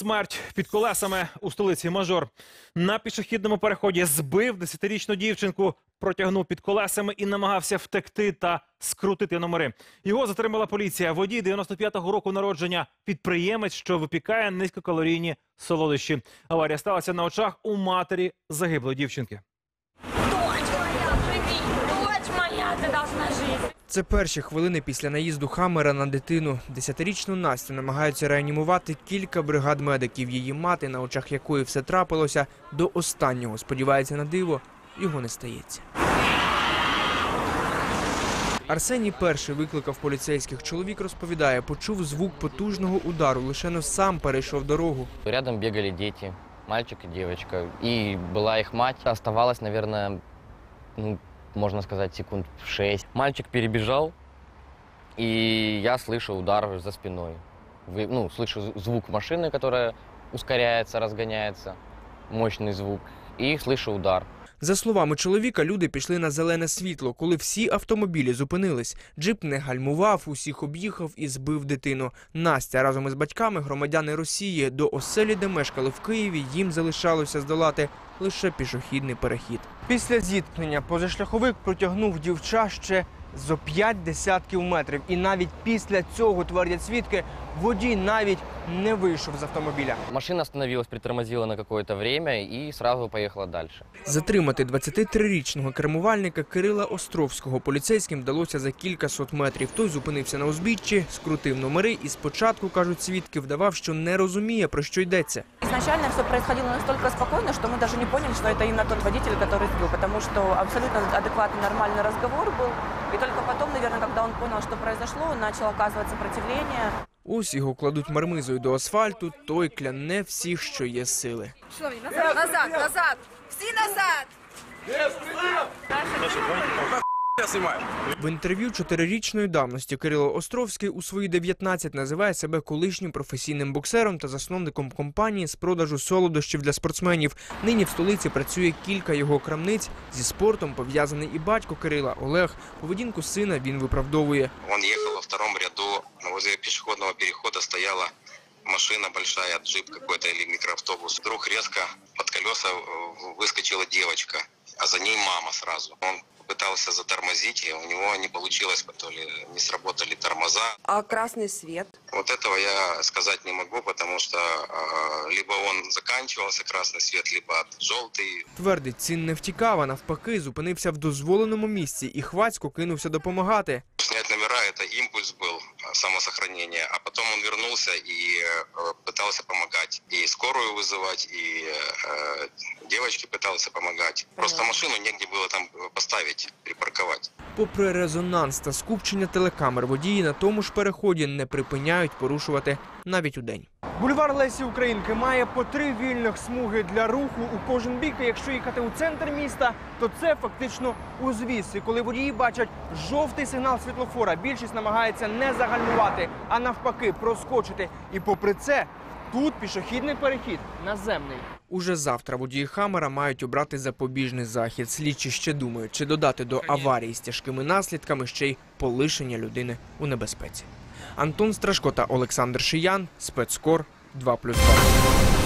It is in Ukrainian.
смерть під колесами у столиці Мажор. На пішохідному переході збив десятирічну дівчинку, протягнув під колесами і намагався втекти та скрутити номери. Його затримала поліція. Водій 95-го року народження, підприємець, що випікає низькокалорійні солодощі. Аварія сталася на очах у матері загиблої дівчинки. Моя, ты должна жить! Це перші хвилини після наїзду Хаммера на дитину. Десятирічну Настю намагаються реанімувати кілька бригад медиків. Її мати, на очах якої все трапилося, до останнього сподівається на диво, його не стається. Арсеній перший викликав поліцейських. Чоловік розповідає, почув звук потужного удару, лише но сам перейшов дорогу. Рядом бегали дети, мальчик и девочка. И была их мать. Оставалось, наверное, ну, можно сказать, секунд шесть. Мальчик перебежал, и я слышу удар за спиной. Вы- ну, слышу звук машины, которая ускоряется, разгоняется. Мощный звук. И слышу удар. За словами чоловіка, люди пішли на зелене світло, коли всі автомобілі зупинились. Джип не гальмував, усіх об'їхав і збив дитину. Настя разом із батьками, громадяни Росії, до оселі, де мешкали в Києві, їм залишалося здолати лише пішохідний перехід. Після зіткнення позашляховик протягнув дівча ще зо п'ять десятків метрів. І навіть після цього твердять свідки, водій навіть не вийшов з автомобіля. Машина остановилась, притормозила на какое-то время и сразу поехала дальше. Затримати 23-річного кермувальника Кирила Островського поліцейським вдалося за кілька сот метрів. Той зупинився на узбіччі, скрутив номери і спочатку, кажуть свідки, вдавав, що не розуміє, про що йдеться. Изначально все происходило настолько спокойно, что мы даже не поняли, что это именно тот водитель, который сбил, потому что абсолютно адекватный, нормальный разговор был. И только потом, наверное, когда он понял, что произошло, он начал оказывать сопротивление. Ось його кладуть мармизою до асфальту, той кляне всіх, що є сили. Назад, назад, назад! Всі назад! В інтерв'ю чотирирічної давності Кирило Островський у свої 19 називає себе колишнім професійним боксером та засновником компанії з продажу солодощів для спортсменів. Нині в столиці працює кілька його крамниць. Зі спортом пов'язаний і батько Кирила Олег. Поведінку сина він виправдовує. Он ехал во втором ряду, возле пешеходного перехода стояла машина большая, джип какой-то или микроавтобус. Вдруг резко под колеса выскочила девочка, а за ней мама сразу. Он пытался затормозить, и у него не получилось, то ли не сработали тормоза. А красный свет? Вот этого я сказать не могу, потому что э, либо он заканчивался красный свет, либо желтый. Твердить, цін не втікав, а навпаки, зупинився в дозволеному місці і хвацько кинувся допомагати. Снять номера – это импульс был э, самосохранения, а потом он вернулся и э, пытался помогать. И скорую вызывать, и э, девочке пытался помогать. Просто машину негде было там э, поставить, припарковать. Попри резонанс та скупчення телекамер, водії на тому ж переході не припиняють порушувати навіть удень. Бульвар Лесі Українки має по три вільних смуги для руху у кожен бік. І Якщо їхати у центр міста, то це фактично узвіз. І коли водії бачать жовтий сигнал світлофора, більшість намагається не загальмувати, а навпаки проскочити. І попри це, тут пішохідний перехід наземний. Уже завтра водії Хамера мають обрати запобіжний захід. Слідчі ще думають, чи додати до аварії з тяжкими наслідками ще й полишення людини у небезпеці. Антон Страшко та Олександр Шиян, спецкор 2+,2.